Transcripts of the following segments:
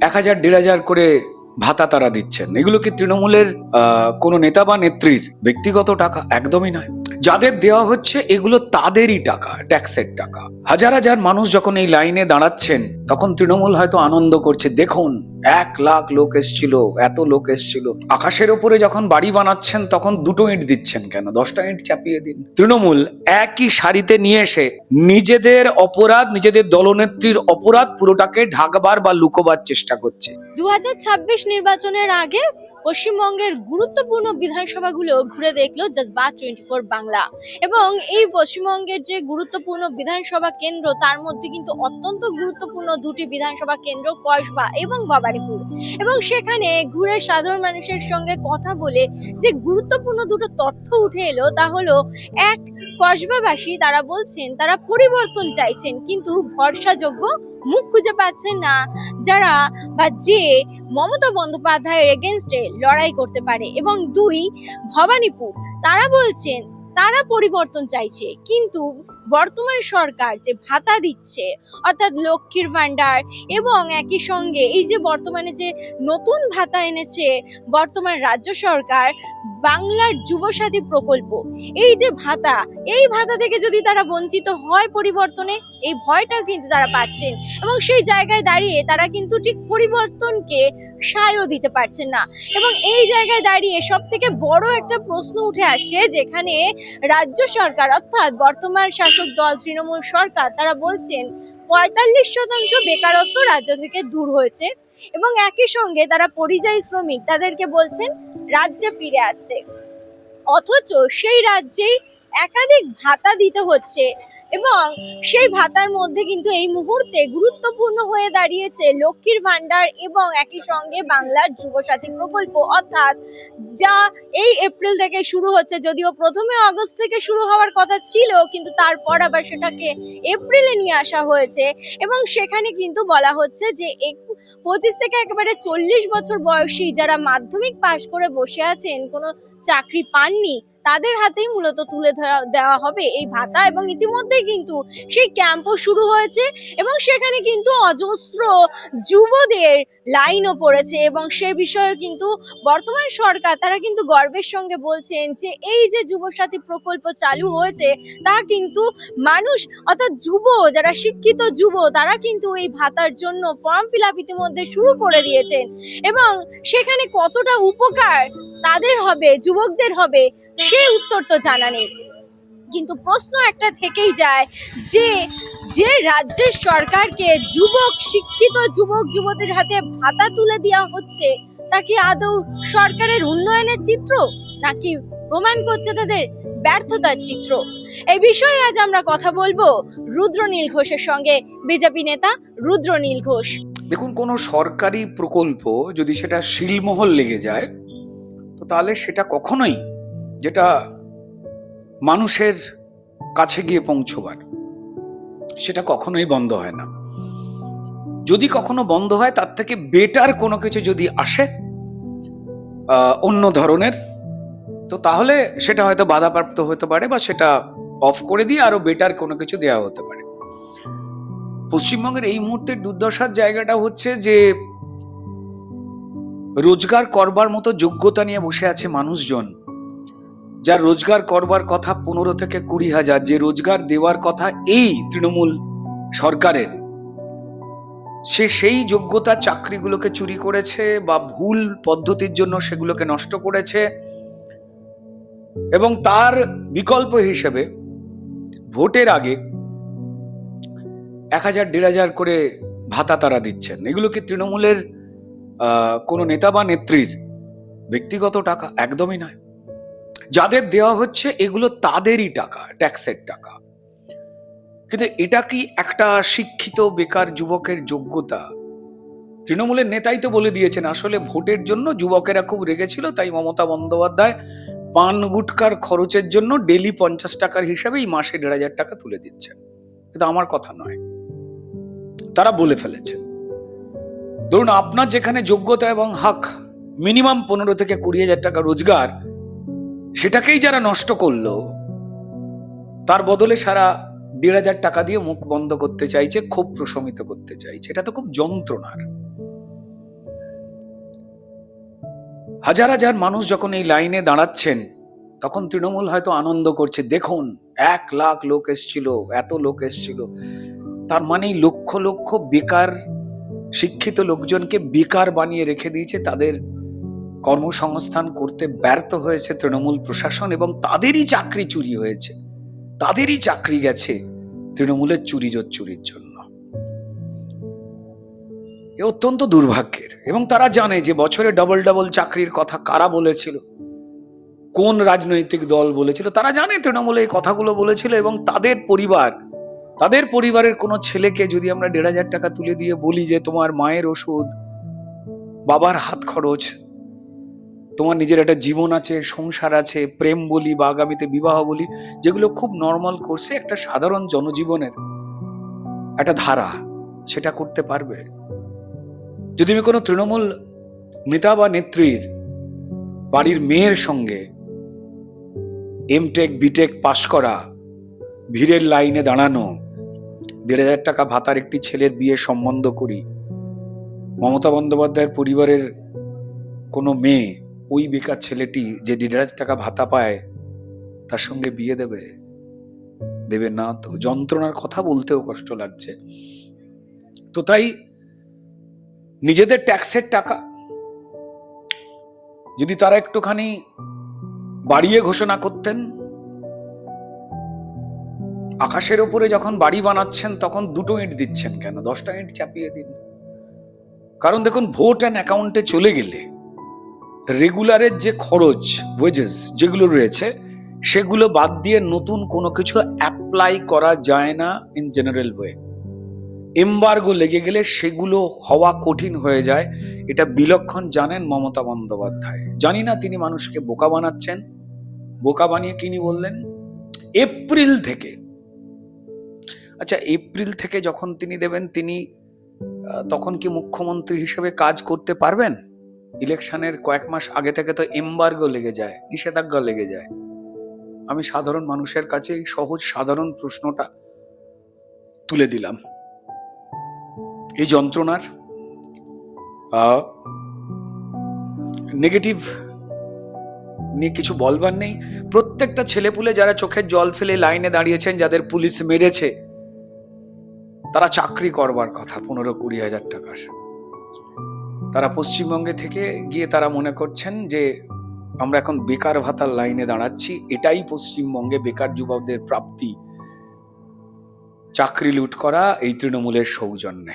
এক হাজার দেড় হাজার করে ভাতা তারা দিচ্ছেন। এগুলো কি তৃণমূলের কোনো নেতা বা নেত্রীর ব্যক্তিগত টাকা একদমই নয়। যাদের দেওয়া হচ্ছে এগুলো তাদেরই টাকা, ট্যাক্সের টাকা। হাজার হাজার মানুষ যখন এই লাইনে দাঁড়াচ্ছেন, তখন তৃণমূল হয়তো আনন্দ করছে, দেখুন, এক লাখ লোক এসছিল, এত লোক এসছিল। আকাশের ওপরে যখন বাড়ি বানাচ্ছেন, তখন দুটো ইট দিচ্ছেন কেন? দশটা ইট চাপিয়ে দিন। তৃণমূল একই সারিতে নিয়ে এসে নিজেদের অপরাধ, নিজেদের দলনেত্রীর অপরাধ পুরোটাকে ঢাকবার বা লুকোবার চেষ্টা করছে। দু হাজার ছাব্বিশ নির্বাচনের আগে পশ্চিমবঙ্গের গুরুত্বপূর্ণ বিধানসভাগুলো ঘুরে দেখল জজবাত টোয়েন্টি ফোর বাংলা। এবং এই পশ্চিমবঙ্গের যে গুরুত্বপূর্ণ বিধানসভা কেন্দ্র, তার মধ্যে কিন্তু অত্যন্ত গুরুত্বপূর্ণ দুটি বিধানসভা কেন্দ্র কসবা এবং ভবানীপুর। এবং সেখানে ঘুরে সাধারণ মানুষের সঙ্গে কথা বলে যে গুরুত্বপূর্ণ দুটো তথ্য উঠে এলো, তা হলো, এক, কসবাবাসী, তারা বলছেন, তারা পরিবর্তন চাইছেন, কিন্তু ভরসাযোগ্য মুখ খুঁজে পাচ্ছেন না, যারা বা যে মমতা বন্দ্যোপাধ্যায়ের এগেনস্টে লড়াই করতে পারে। এবং দুই, ভবানীপুর, তারা বলছেন তারা পরিবর্তন চাইছে। কিন্তু বর্তমান সরকার যে ভাতা দিচ্ছে, অর্থাৎ লক্ষ্মীর ভান্ডার এবং একই সঙ্গে এই যে বর্তমানে যে নতুন ভাতা এনেছে বর্তমান রাজ্য সরকার, বাংলার যুবসাথী প্রকল্প, এই যে ভাতা, এই ভাতা থেকে যদি তারা বঞ্চিত হয় পরিবর্তনে, এই ভয়টাও কিন্তু তারা পাচ্ছেন। এবং সেই জায়গায় দাঁড়িয়ে তারা কিন্তু ঠিক পরিবর্তনকে সায়ও দিতে পারছেন না। এবং এই জায়গায় দাঁড়িয়ে সব থেকে বড় একটা প্রশ্ন উঠে আসছে যেখানে রাজ্য সরকার অর্থাৎ বর্তমান শাসক দল তৃণমূল সরকার, তারা বলছেন, পঁয়তাল্লিশ শতাংশ বেকারত্ব রাজ্য থেকে দূর হয়েছে এবং একই সঙ্গে তারা পরিযায়ী শ্রমিক, তাদেরকে বলছেন, রাজ্যে ফিরে আসতে। অথচ সেই রাজ্যেই একাধিক ভাতা দিতে হচ্ছে। এবং সেই ভাতার মধ্যে কিন্তু এই মুহূর্তে গুরুত্বপূর্ণ হয়ে দাঁড়িয়েছে লক্ষ্মীর ভান্ডার এবং একই সঙ্গে বাংলার যুবসাথী প্রকল্প। অর্থাৎ যা এই এপ্রিল থেকে শুরু হচ্ছে, যদিও প্রথমে আগস্ট থেকে শুরু হওয়ার কথা ছিল, কিন্তু তারপর আবার সেটাকে এপ্রিলে নিয়ে আসা হয়েছে এবং সেখানে কিন্তু বলা হচ্ছে যে পঁচিশ থেকে একেবারে চল্লিশ বছর বয়সী যারা মাধ্যমিক পাশ করে বসে আছেন, কোনো চাকরি পাননি তাদের হাতেই মূলত তুলে ধরা, দেওয়া হবে এই ভাতা এবং ইতিমধ্যেই কিন্তু সেই ক্যাম্পও শুরু হয়েছে এবং সেখানে কিন্তু অজস্র যুবদের লাইনও পড়েছে এবং সে বিষয়ে কিন্তু বর্তমান সরকার তারা কিন্তু গর্বের সঙ্গে বলছেন যে এই যে যুবসাথী প্রকল্প চালু হয়েছে তা কিন্তু মানুষ অর্থাৎ যুব, যারা শিক্ষিত যুব, তারা কিন্তু এই ভাতার জন্য ফর্ম ফিল আপ ইতিমধ্যে শুরু করে দিয়েছেন এবং সেখানে কতটা উপকার তাদের হবে, যুবকদের হবে সে উত্তর তো জানা নেই। কিন্তু প্রশ্ন একটা থেকেই যায় যে যে রাজ্যের সরকারকে যুবক, শিক্ষিত যুবক, যুবতীর হাতে ভাতা তুলে দেওয়া হচ্ছে, তা কি আদৌ সরকারের উন্নয়নের চিত্র? নাকি প্রমাণ করছে তাদের ব্যর্থতার চিত্র? এই বিষয়ে আজ আমরা কথা বলব রুদ্রনীল ঘোষের সঙ্গে। বিজেপি নেতা রুদ্রনীল ঘোষ। দেখুন, কোনো সরকারি প্রকল্প যদি সেটা শিলমোহর লেগে যায়, তো তাহলে সেটা কখনোই যেটা মানুষের কাছে গিয়ে পৌঁছবার, সেটা কখনোই বন্ধ হয় না। যদি কখনো বন্ধ হয়, তার থেকে বেটার কোনো কিছু যদি আসে অন্য ধরনের, তো তাহলে সেটা হয়তো বাধাপ্রাপ্ত হতে পারে বা সেটা অফ করে দিয়ে আরও বেটার কোনো কিছু দেওয়া হতে পারে। পশ্চিমবঙ্গের এই মুহূর্তে দুর্দশার জায়গাটা হচ্ছে যে, রোজগার করবার মতো যোগ্যতা নিয়ে বসে আছে মানুষজন। যার রোজগার করবার কথা পনেরো থেকে কুড়ি হাজার, যে রোজগার দেওয়ার কথা এই তৃণমূল সরকারের, সে সেই যোগ্যতা চাকরিগুলোকে চুরি করেছে বা ভুল পদ্ধতির জন্য সেগুলোকে নষ্ট করেছে এবং তার বিকল্প হিসেবে ভোটের আগে এক হাজার, দেড় হাজার করে ভাতা তারা দিচ্ছেন। এগুলো কি তৃণমূলের কোনো নেতা বা নেত্রীর ব্যক্তিগত টাকা? একদমই নয়। যাদের দেওয়া হচ্ছে, এগুলো তাদেরই টাকা ট্যাক্সের টাকা। কিন্তু এটা কি একটা শিক্ষিত, বেকার যুবকের যোগ্যতা? তৃণমূলের নেতাই তো বলে দিয়েছেন, আসলে ভোটের জন্য যুবকেরা খুব রেগেছিল, তাই মমতা বন্দ্যোপাধ্যায় পান গুটকার খরচের জন্য ডেলি পঞ্চাশ টাকার হিসাবে এই মাসে দেড় হাজার টাকা তুলে দিচ্ছেন। কিন্তু আমার কথা নয়। তারা বলে ফেলেছে ধরুন, আপনার যেখানে যোগ্যতা এবং হক, মিনিমাম পনেরো থেকে কুড়ি হাজার টাকা রোজগার সেটাকেই যারা নষ্ট করল, তার বদলে সারা দেড় হাজার টাকা দিয়ে মুখ বন্ধ করতে চাইছে খুব প্রশমিত করতে চাইছে। এটা তো খুব যন্ত্রণার। হাজার হাজার মানুষ যখন এই লাইনে দাঁড়াচ্ছেন, তখন তৃণমূল হয়তো আনন্দ করছে, দেখুন, এক লাখ লোক এসছিল, এত লোক এসছিল। তার মানে লক্ষ লক্ষ বেকার, শিক্ষিত লোকজনকে বেকার বানিয়ে রেখে দিয়েছে তাদের কর্মসংস্থান করতে ব্যর্থ হয়েছে তৃণমূল প্রশাসন এবং তাদেরই চাকরি চুরি হয়েছে। তাদেরই চাকরি গেছে তৃণমূলের চুরি চুরির জন্য। এ অত্যন্ত দুর্ভাগ্যের এবং তারা জানে যে বছরে ডবল ডবল চাকরির কথা কারা বলেছিল, কোন রাজনৈতিক দল বলেছিল, তারা জানে তৃণমূলে এই কথাগুলো বলেছিল এবং তাদের পরিবার, তাদের পরিবারের কোনো ছেলেকে যদি আমরা দেড় হাজার টাকা তুলে দিয়ে বলি যে তোমার মায়ের ওষুধ, বাবার হাত খরচ তোমার নিজের একটা জীবন আছে, সংসার আছে, প্রেম বলি বা আগামীতে বিবাহ বলি, যেগুলো খুব নর্মাল করছে একটা সাধারণ জনজীবনের একটা ধারা, সেটা করতে পারবে। যদি আমি কোনো তৃণমূল নেতা বা নেত্রীর বাড়ির মেয়ের সঙ্গে এমটেক বিটেক পাশ করা, ভিড়ের লাইনে দাঁড়ানো, দেড় হাজার টাকা ভাতার একটি ছেলের বিয়ে সম্বন্ধ করি, মমতা বন্দ্যোপাধ্যায়ের পরিবারের কোনো মেয়ে ওই বেকার ছেলেটি যে দেড় হাজার টাকা ভাতা পায়, তার সঙ্গে বিয়ে দেবে? দেবে না তো? যন্ত্রণার কথা বলতেও কষ্ট লাগছে। তো তাই নিজেদের ট্যাক্সের টাকা যদি তারা একটুখানি বাড়িয়ে ঘোষণা করতেন, আকাশের ওপরে যখন বাড়ি বানাচ্ছেন, তখন দুটো ইট দিচ্ছেন কেন? দশটা ইট চাপিয়ে দিন। কারণ দেখুন, ভোট অ্যান্ড অ্যাকাউন্টে চলে গেলে রেগুলারের যে খরচ ওয়েজেস যেগুলো রয়েছে, সেগুলো বাদ দিয়ে নতুন কোনো কিছু অ্যাপ্লাই করা যায় না ইন জেনারেল ওয়ে এম্বার্গো লেগে গেলে সেগুলো হওয়া কঠিন হয়ে যায়। এটা বিলক্ষণ জানেন মমতা বন্দ্যোপাধ্যায়। জানি না তিনি মানুষকে বোকা বানাচ্ছেন। বোকা বানিয়ে কিনি বললেন? এপ্রিল থেকে। আচ্ছা এপ্রিল থেকে যখন তিনি দেবেন, তিনি তখন কি মুখ্যমন্ত্রী হিসেবে কাজ করতে পারবেন? ইলেকশনের কয়েক মাস আগে থেকে তো এম্বার্গো লেগে যায়, নিষেধাজ্ঞা লেগে যায়। আমি সাধারণ মানুষের কাছে এই সহজ সাধারণ প্রশ্নটা তুলে দিলাম। এই যন্ত্রণার নেগেটিভ নিয়ে কিছু বলবার নেই। প্রত্যেকটা ছেলেপুলে যারা চোখের জল ফেলে লাইনে দাঁড়িয়েছেন, যাদের পুলিশ মেরেছে, তারা চাকরি করবার কথা, পনেরো কুড়ি হাজার টাকার। তারা পশ্চিমবঙ্গে থেকে গিয়ে তারা মনে করছেন যে আমরা এখন বেকার ভাতার লাইনে দাঁড়াচ্ছি, এটাই পশ্চিমবঙ্গে বেকার যুবকদের প্রাপ্তি। চাকরি লুট করা এই তৃণমূলের সৌজন্যে।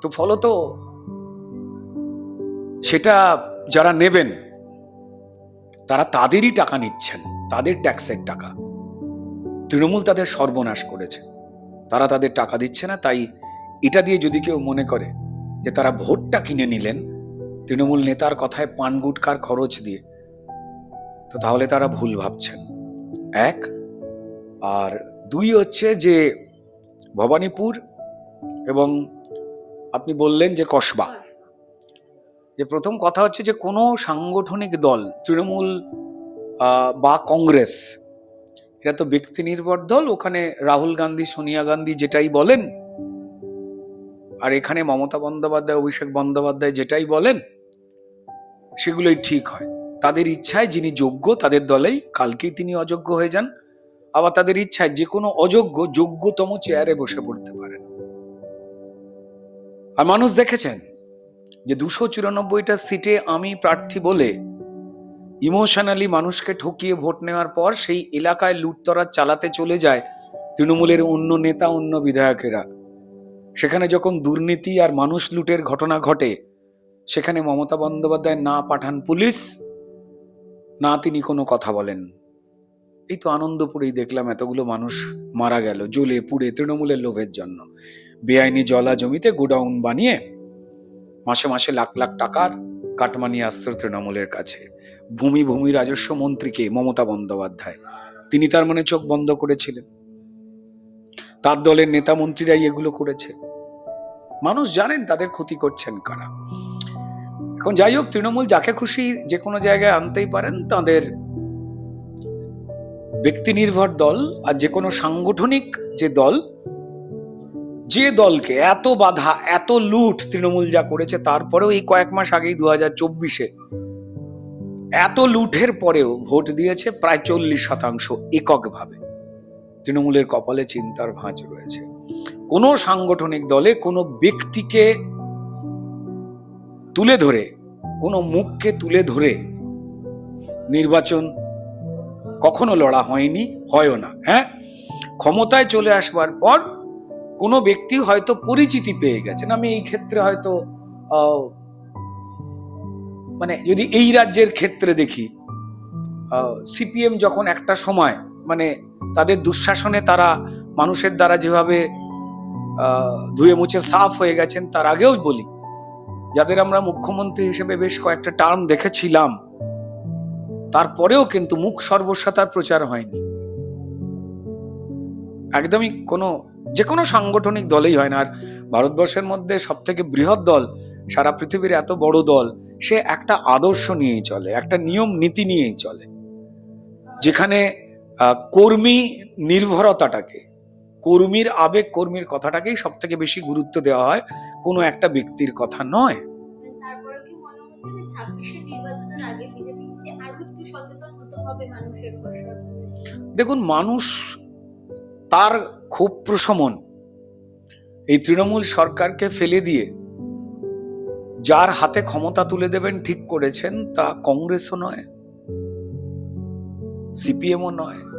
তো ফলত সেটা যারা নেবেন, তারা তাদেরই টাকা নিচ্ছেন, তাদের ট্যাক্সের টাকা। তৃণমূল তাদের সর্বনাশ করেছে। তারা তাদের টাকা দিচ্ছে না, তাই এটা দিয়ে যদি কেউ মনে করে যে তারা ভোটটা কিনে নিলেন, তৃণমূল নেতার কথায় পান গুটকার খরচ দিয়ে। তো তাহলে তারা ভুল ভাবছেন। এক, আর দুই হচ্ছে যে ভবানীপুর এবং আপনি বললেন যে কসবা। যে প্রথম কথা হচ্ছে যে কোনো সাংগঠনিক দল, তৃণমূল বা কংগ্রেস এটা তো ব্যক্তি নির্ভর দল, ওখানে রাহুল গান্ধী, সোনিয়া গান্ধী যেটাই বলেন আর এখানে মমতা বন্দ্যোপাধ্যায়, অভিষেক বন্দ্যোপাধ্যায় যেটাই বলেন, সেগুলোই ঠিক হয়। তাদের ইচ্ছায় যিনি যোগ্য, তাদের দলেই কালকেই তিনি অযোগ্য হয়ে যান। আবার তাদের ইচ্ছায় যে কোনো অযোগ্য যোগ্যতম চেয়ারে বসে পড়তে পারেন। আর মানুষ দেখেছেন যে দুশো চুরানব্বইটা সিটে আমি প্রার্থী বলে ইমোশনালি মানুষকে ঠকিয়ে ভোট নেওয়ার পর সেই এলাকায় লুটতরাজ চালাতে চলে যায় তৃণমূলের অন্য নেতা, অন্য বিধায়কেরা। সেখানে যখন দুর্নীতি আর মানুষ লুটের ঘটনা ঘটে, সেখানে মমতা বন্দ্যোপাধ্যায় না পাঠান পুলিশ, না তিনি কোনো কথা বলেন। এই তো আনন্দপুরেই দেখলাম এতগুলো মানুষ মারা গেল, জ্বলে পুড়ে তৃণমূলের লোভের জন্য। বেআইনি জলা জমিতে গোডাউন বানিয়ে, মাসে মাসে লাখ লাখ টাকার কাটমানি আসত তৃণমূলের কাছে। ভূমি ভূমি রাজস্ব মন্ত্রীকে মমতা বন্দ্যোপাধ্যায়, তিনি তার মনে চোখ বন্ধ করেছিলেন। তার দলের নেতা মন্ত্রীরাই এগুলো করেছে। মানুষ জানেন তাদের ক্ষতি করছেন কারা। এখন যাই হোক, তৃণমূল যাকে খুশি যে কোনো জায়গায় আনতেই পারেন, তাদের ব্যক্তি নির্ভর দল আর যে কোনো সাংগঠনিক যে দল, যে দলকে এত বাধা, এত লুট তৃণমূল যা করেছে, তারপরেও এই কয়েক মাস আগেই দু হাজার চব্বিশে এত লুঠের পরেও ভোট দিয়েছে প্রায় চল্লিশ শতাংশ এককভাবে। তৃণমূলের কপালে চিন্তার ভাঁজ রয়েছে। কোনো সাংগঠনিক দলে কোনো ব্যক্তিকে তুলে ধরে, কোনো মুখকে তুলে ধরে নির্বাচন কখনো লড়া হয়নি, হয়ও না হ্যাঁ? ক্ষমতায় চলে আসবার পর কোনো ব্যক্তি হয়তো পরিচিতি পেয়ে গেছেন। আমি এই ক্ষেত্রে হয়তো মানে যদি এই রাজ্যের ক্ষেত্রে দেখি সিপিএম যখন একটা সময় মানে তাদের দুঃশাসনে তারা মানুষের দ্বারা যেভাবে ধুয়ে মুছে সাফ হয়ে গেছেন, তার আগেও বলি, যাদের আমরা মুখ্যমন্ত্রী হিসেবে বেশ কয়েকটা টার্ম দেখেছিলাম, তারপরেও কিন্তু মুখ সর্বস্বতার প্রচার হয়নি। একদমই কোনো যে কোনো সাংগঠনিক দলেই হয় না, আর ভারতবর্ষের মধ্যে সব থেকে বৃহৎ দল, সারা পৃথিবীর এত বড় দল, সে একটা আদর্শ নিয়েই চলে, একটা নিয়ম নীতি নিয়েই চলে, যেখানে কর্মী নির্ভরতাটাকে কর্মীর আবেগ কর্মীর কথাটাকেই সব থেকে বেশি গুরুত্ব দেওয়া হয়। কোনো একটা ব্যক্তির কথা নয়। দেখুন মানুষ তার ক্ষোভ প্রশমন। এই তৃণমূল সরকারকে ফেলে দিয়ে যার হাতে ক্ষমতা তুলে দেবেন ঠিক করেছেন তা কংগ্রেসও নয় সিপিএমও নয়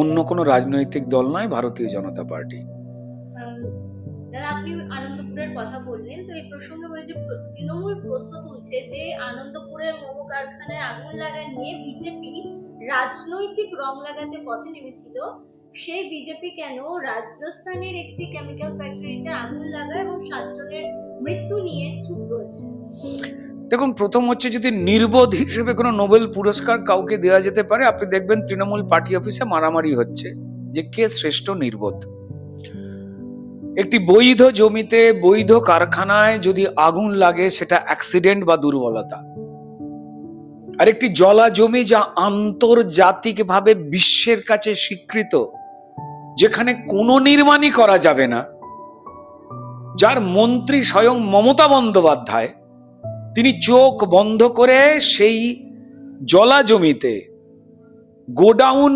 অন্য কোনো রাজনৈতিক দল নয়, ভারতীয় জনতা পার্টি। দাদা, আপনি আনন্দপুরের কথা বললেন, তো এই প্রসঙ্গে বলে যে তৃণমূল প্রশ্ন তুলছে যে আনন্দপুরের মোমো কারখানায় আগুন লাগা নিয়ে বিজেপি রাজনৈতিক রং লাগাতে পথে নেমেছিল। সেই বিজেপি কেন রাজস্থানের একটি কেমিক্যাল ফ্যাক্টরিতে আগুন লাগায় এবং সাতজনের মৃত্যু নিয়ে চুপ রয়েছে? দেখুন, প্রথম হচ্ছে যদি নির্বোধ হিসেবে কোনো নোবেল পুরস্কার কাউকে দেওয়া যেতে পারে, আপনি দেখবেন তৃণমূল পার্টি অফিসে মারামারি হচ্ছে যে কে শ্রেষ্ঠ নির্বোধ। একটি বৈধ জমিতে, বৈধ কারখানায় যদি আগুন লাগে, সেটা অ্যাক্সিডেন্ট বা দুর্বলতা। আর একটি জলা জমি যা আন্তর্জাতিকভাবে বিশ্বের কাছে স্বীকৃত, যেখানে কোনো নির্মাণই করা যাবে না, যার মন্ত্রী স্বয়ং মমতা বন্দ্যোপাধ্যায় তিনি চোখ বন্ধ করে সেই জলা জমিতে গোডাউন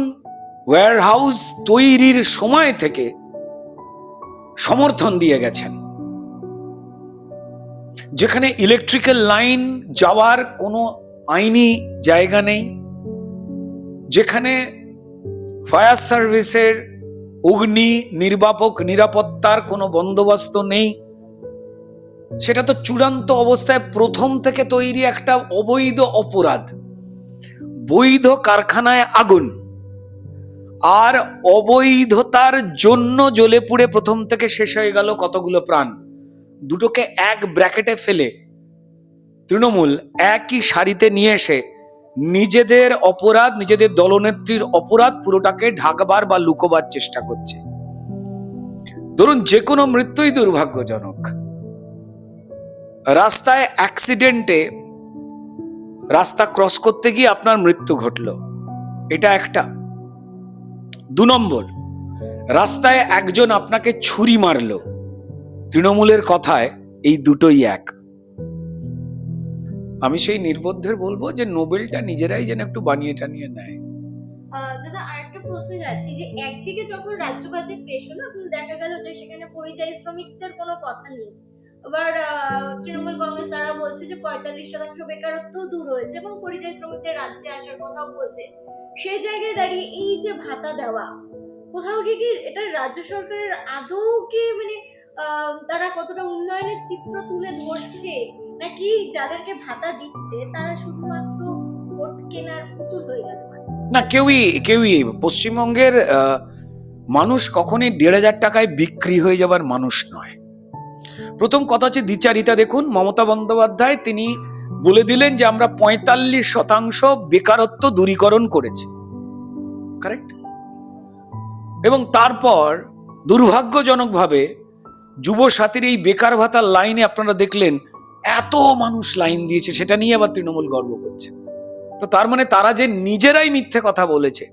ওয়্যারহাউস তৈরির সময় থেকে সমর্থন দিয়ে গেছেন। যেখানে ইলেকট্রিক্যাল লাইন যাওয়ার কোনো আইনি জায়গা নেই, যেখানে ফায়ার সার্ভিসের অগ্নি নির্বাপক নিরাপত্তার কোনো বন্দোবস্ত নেই সেটা তো চূড়ান্ত অবস্থায় প্রথম থেকে তৈরি একটা অবৈধ অপরাধ। বৈধ কারখানায় আগুন। আর অবৈধতার জন্য জ্বলে পুড়ে প্রথম থেকে শেষ হয়ে গেল কতগুলো প্রাণ? দুটোকে এক ব্র্যাকেটে ফেলে তৃণমূল একই সারিতে নিয়ে এসে নিজেদের অপরাধ, নিজেদের দলনেত্রীর অপরাধ পুরোটাকে ঢাকবার বা লুকোবার চেষ্টা করছে। ধরুন যে কোনো মৃত্যুই দুর্ভাগ্যজনক। রাস্তায় অ্যাক্সিডেন্টে রাস্তা ক্রস করতে গিয়ে আপনার মৃত্যু ঘটল। এটা একটা। দু নম্বর, রাস্তায় একজন আপনাকে ছুরি মারলো। তৃণমূলের কথায় এই দুটোই এক। আমি সেই নির্বোধের বলব যে নোবেলটা নিজেরাই যেন একটু বানিয়ে টানিয়ে নেয়। দাদা, আরেকটা প্রশ্ন আছে যে একদিকে যখন রাজ্য বাজেট পেশ হলো দেখা গেল যে সেখানে পরিযায়ী শ্রমিকদের কোনো কথা নেই। আবার তৃণমূল কংগ্রেস তারা বলছে যে পঁয়তাল্লিশ শতাংশ বেকারত্ব দূর হয়েছে এবং পরিযায়ী শ্রমিকদের রাজ্যে আসার কথাও বলছে। সেই জায়গায় দাঁড়িয়ে এই যে ভাতা দেওয়া, কোথাও গিয়ে কি এটা রাজ্য সরকারের আদৌ কি মানে তারা কতটা উন্নয়নের চিত্র তুলে ধরছে, নাকি যাদেরকে ভাতা দিচ্ছে, তারা শুধুমাত্র ভোট কেনার পুতুল হয়ে গেল? না, কেউই কেউই পশ্চিমবঙ্গের মানুষ কখনই দেড় হাজার টাকায় বিক্রি হয়ে যাবার মানুষ নয়। প্রথম কথা হচ্ছে দ্বিচারিতা দেখুন, মমতা বন্দ্যোপাধ্যায় তিনি বলে দিলেন যে আমরা পঁয়তাল্লিশ শতাংশ বেকারত্ব দূরীকরণ করেছি। কারেক্ট এবং তারপর দুর্ভাগ্যজনকভাবে যুব সাথীর এই বেকার ভাতার লাইনে আপনারা দেখলেন, এত মানুষ লাইন দিয়েছে, সেটা নিয়ে আবার তৃণমূল গর্ব করছে। তো তার মানে তারা যে নিজেরাই মিথ্যে কথা বলেছে,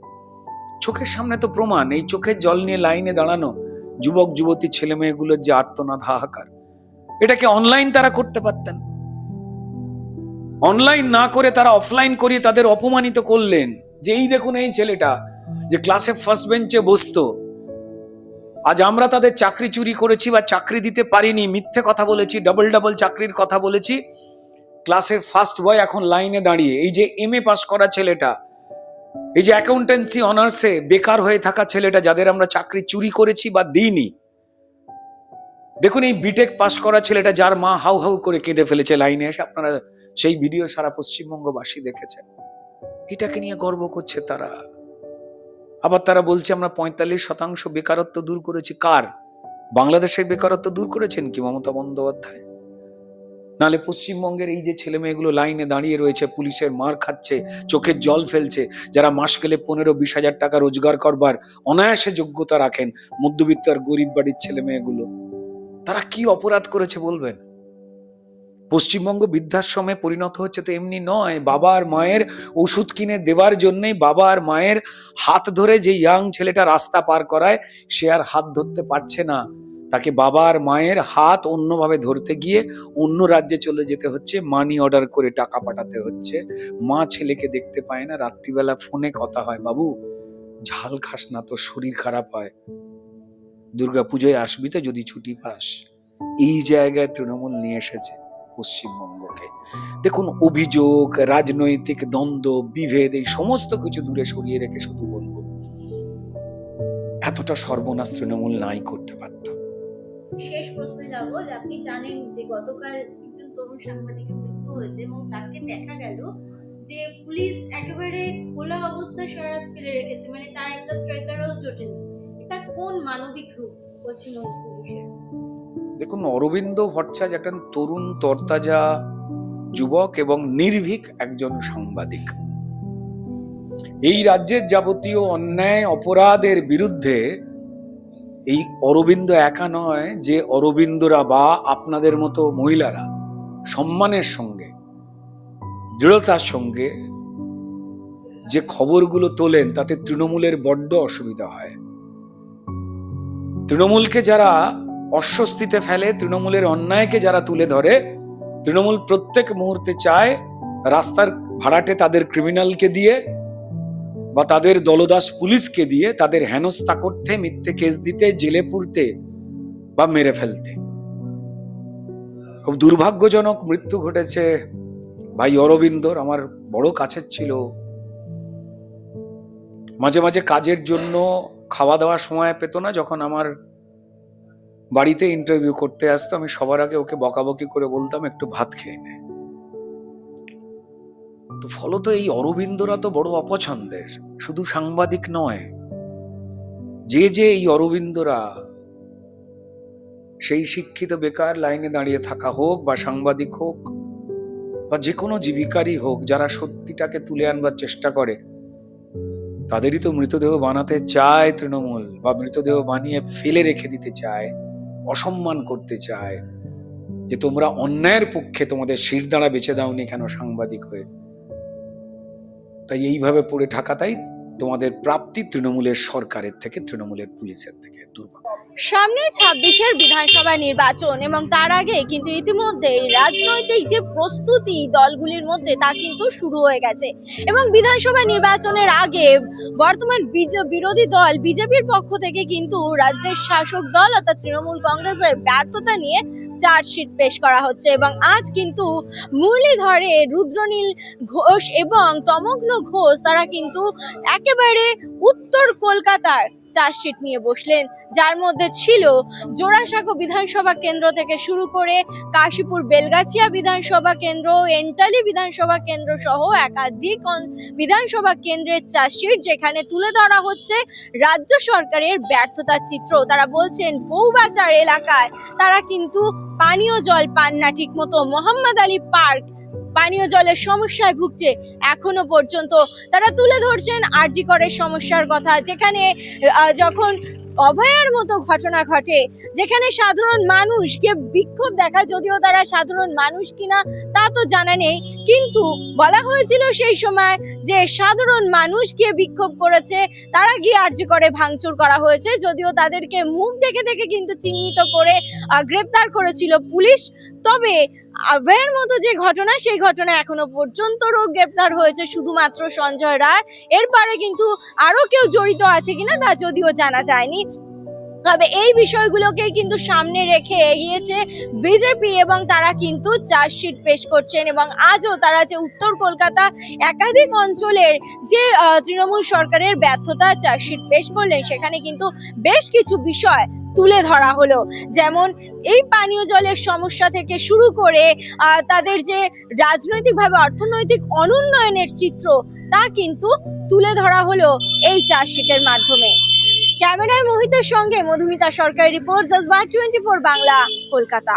চোখের সামনে তো প্রমাণ, এই চোখের জল নিয়ে লাইনে দাঁড়ানো যুবক, যুবতী ছেলে মেয়েগুলোর যে আর্তনাদ, হাহাকার। এটাকে অনলাইন তারা করতে পারতেন। অনলাইন না করে তারা অফলাইন করিয়ে তাদের অপমানিত করলেন। যে এই দেখুন এই ছেলেটা যে ক্লাসে ফার্স্ট বেঞ্চে বসতো। আজ আমরা তাদের চাকরি চুরি করেছি বা চাকরি দিতে পারিনি, মিথ্যে কথা বলেছি ডাবল ডাবল চাকরির কথা বলেছি। ক্লাসের ফার্স্ট বয় এখন লাইনে দাঁড়িয়ে। এই যে এম এ পাস করা ছেলেটা, এই যে অ্যাকাউন্টেন্সি অনার্সে বেকার হয়ে থাকা ছেলেটা যাদের আমরা চাকরি চুরি করেছি বা দিইনি দেখুন, এই বিটেক পাস করা ছেলেটা যার মা হাউ হাউ করে কেঁদে ফেলেছে লাইনে এসে, আপনারা সেই ভিডিও সারা পশ্চিমবঙ্গবাসী দেখেছেন। এটাকে নিয়ে গর্ব করছে তারা। আবার তারা বলছে, আমরা পঁয়তাল্লিশ শতাংশ বেকারত্ব দূর করেছি। কার? বাংলাদেশের বেকারত্ব দূর করেছেন কি মমতা বন্দ্যোপাধ্যায়? নালে পশ্চিমবঙ্গের এই যে ছেলে মেয়েগুলো লাইনে দাঁড়িয়ে রয়েছে, পুলিশের মার খাচ্ছে, চোখের জল ফেলছে, যারা মাস গেলে পনেরো বিশ হাজার টাকা রোজগার করবার অনায়াসে যোগ্যতা রাখেন মধ্যবিত্ত আর গরিব বাড়ির ছেলে মেয়েগুলো তারা কি অপরাধ করেছে বলবেন? পশ্চিমবঙ্গ বৃদ্ধাশ্রমে পরিণত হচ্ছে তো এমনি নয়, বাবা আর মায়ের ওষুধ কিনে দেওয়ার জন্যই বাবা আর মায়ের হাত ধরে যে ইয়াং ছেলেটা রাস্তা পার করায়, সে আর হাত ধরতে পারছে না। তাকে বাবা আর মায়ের হাত অন্যভাবে ধরতে গিয়ে অন্য রাজ্যে চলে যেতে হচ্ছে মানি অর্ডার করে টাকা পাঠাতে হচ্ছে। মা ছেলেকে দেখতে পায় না, রাত্রিবেলা ফোনে কথা হয়, বাবু, ঝাল খাস না তো শরীর খারাপ হয়। দুর্গা পুজোয় আসবি তো যদি ছুটি পাস। এই জায়গায় তৃণমূল নিয়ে এসেছে পশ্চিমবঙ্গকে। দেখুন, অভিযোগ, রাজনৈতিক দ্বন্দ্ব, বিভেদ, এই সমস্ত কিছু দূরে সরিয়ে রেখে শুধু বলব, এতটা সর্বনাশ তৃণমূল নাই করতে পারত। শেষ প্রশ্নে যাব আপনি জানেন যে গতকাল একজন তরুণ সাংবাদিকের মৃত্যু হয়েছে এবং তাকে দেখা গেল যে পুলিশ একেবারে খোলা অবস্থায় ফেলে রেখেছে মানে তার একটা স্ট্রেচারও এটা কোন মানবিক রূপ? পশ্চিমবঙ্গ পুলিশের দেখুন, অরবিন্দ ভট্টাচার্য একজন তরুণ তরতাজা যুবক এবং নির্ভীক একজন সাংবাদিক। এই রাজ্যের যাবতীয় অন্যায়, অপরাধের বিরুদ্ধে এই অরবিন্দ একা নয় যে অরবিন্দরা বা আপনাদের মতো মহিলারা সম্মানের সঙ্গে, দৃঢ়তার সঙ্গে যে খবরগুলো তোলেন, তাতে তৃণমূলের বড্ড অসুবিধা হয়। তৃণমূলকে যারা অস্বস্তিতে ফেলে, তৃণমূলের অন্যায়কে যারা তুলে ধরে, তৃণমূল প্রত্যেক মুহূর্তে চায় রাস্তার ভাড়াটে তাদের ক্রিমিনালকে দিয়ে বা তাদের দলদাস পুলিশকে দিয়ে তাদের হেনস্থা করতে, মিথ্যে কেস দিতে, জেলে পুরতে বা মেরে ফেলতে। খুব দুর্ভাগ্যজনক মৃত্যু ঘটেছে ভাই অরবিন্দর, আমার বড় কাছের ছিল। মাঝে মাঝে কাজের জন্য খাওয়া দাওয়ার সময় পেত না, যখন আমার বাড়িতে ইন্টারভিউ করতে আসতো, আমি সবার আগে ওকে বকাবকি করে বলতাম, একটু ভাত খেয়ে নে। তো ফলত এই অরবিন্দরা তো বড় অপছন্দের, শুধু সাংবাদিক নয়, যে যে এই অরবিন্দরা সেই শিক্ষিত বেকার লাইনে দাঁড়িয়ে থাকা হোক বা সাংবাদিক হোক বা যে কোনো জীবিকারই হোক, যারা সত্যিটাকে তুলে আনবার চেষ্টা করে তাদেরই তো মৃতদেহ বানাতে চায় তৃণমূল বা মৃতদেহ বানিয়ে ফেলে রেখে দিতে চায়, অসম্মান করতে চায়, যে তোমরা অন্যায়ের পক্ষে তোমাদের শির দ্বারা বেছে দাওনি কেন সাংবাদিক হয়ে? তাই এইভাবে পড়ে থাকাটাই তোমাদের প্রাপ্তি তৃণমূলের সরকারের থেকে, তৃণমূলের পুলিশের থেকে। সামনে ছাব্বিশের বিধানসভা নির্বাচন এবং তার আগে কিন্তু ইতিমধ্যে রাজনৈতিক যে প্রস্তুতি দলগুলির মধ্যে তা কিন্তু শুরু হয়ে গেছে। এবং বিধানসভা নির্বাচনের আগে বর্তমান বিরোধী দল বিজেপির পক্ষ থেকে কিন্তু রাজ্যের শাসক দল অর্থাৎ তৃণমূল কংগ্রেসের ব্যর্থতা নিয়ে চার্জশিট পেশ করা হচ্ছে এবং আজ কিন্তু মুরলীধরে রুদ্রনীল ঘোষ এবং তমগ্ন ঘোষ তারা কিন্তু একেবারে উত্তর কলকাতার চার্জশিট নিয়ে বসলেন, যার মধ্যে ছিল জোড়াসাঁকো বিধানসভা কেন্দ্র থেকে শুরু করে কাশীপুর বেলগাছিয়া বিধানসভা কেন্দ্র, এন্টালি বিধানসভা কেন্দ্র সহ একাধিক বিধানসভা কেন্দ্রের চার্জশিট যেখানে তুলে ধরা হচ্ছে রাজ্য সরকারের ব্যর্থতার চিত্র। তারা বলছেন, বউবাজার এলাকায় তারা কিন্তু পানীয় জল পান না ঠিক মতো মোহাম্মদ আলী পার্ক পানীয় জলের সমস্যায় ভুগছে এখনও পর্যন্ত। তারা তুলে ধরছেন আরজি করের সমস্যার কথা, যেখানে যখন অভয়ের মতো ঘটনা ঘটে, যেখানে সাধারণ মানুষকে বিক্ষোভ দেখা যদিও তারা সাধারণ মানুষ কিনা তা তো জানা নেই। কিন্তু বলা হয়েছিল সেই সময় যে সাধারণ মানুষ গিয়ে বিক্ষোভ করেছে, তারা গিয়ে আর্জি করে ভাঙচুর করা হয়েছে, যদিও তাদেরকে মুখ দেখে দেখে কিন্তু চিহ্নিত করে গ্রেপ্তার করেছিল পুলিশ। তবে আভয়ের মতো যে ঘটনা, সেই ঘটনা এখনও পর্যন্ত রোগ গ্রেপ্তার হয়েছে শুধুমাত্র সঞ্জয় রায়। এরপরে কিন্তু আরও কেউ জড়িত আছে কিনা তা যদিও জানা যায়নি। তবে এই বিষয়গুলোকে কিন্তু সামনে রেখে এগিয়েছে বিজেপি এবং তারা কিন্তু চার্জশিট পেশ করছেন এবং আজও তারা যে উত্তর কলকাতা একাধিক অঞ্চলের যে তৃণমূল সরকারের ব্যর্থতা চার্জশিট পেশ করলেন, সেখানে কিন্তু বেশ কিছু বিষয় তুলে ধরা হলো। যেমন এই পানীয় জলের সমস্যা থেকে শুরু করে তাদের যে রাজনৈতিকভাবে অর্থনৈতিক অনুন্নয়নের চিত্র, তা কিন্তু তুলে ধরা হলো এই চার্জশিটের মাধ্যমে। ক্যামেরায় মোহিতের সঙ্গে মধুমিতা সরকারি রিপোর্ট জজবার টোয়েন্টি ফোর বাংলা কলকাতা।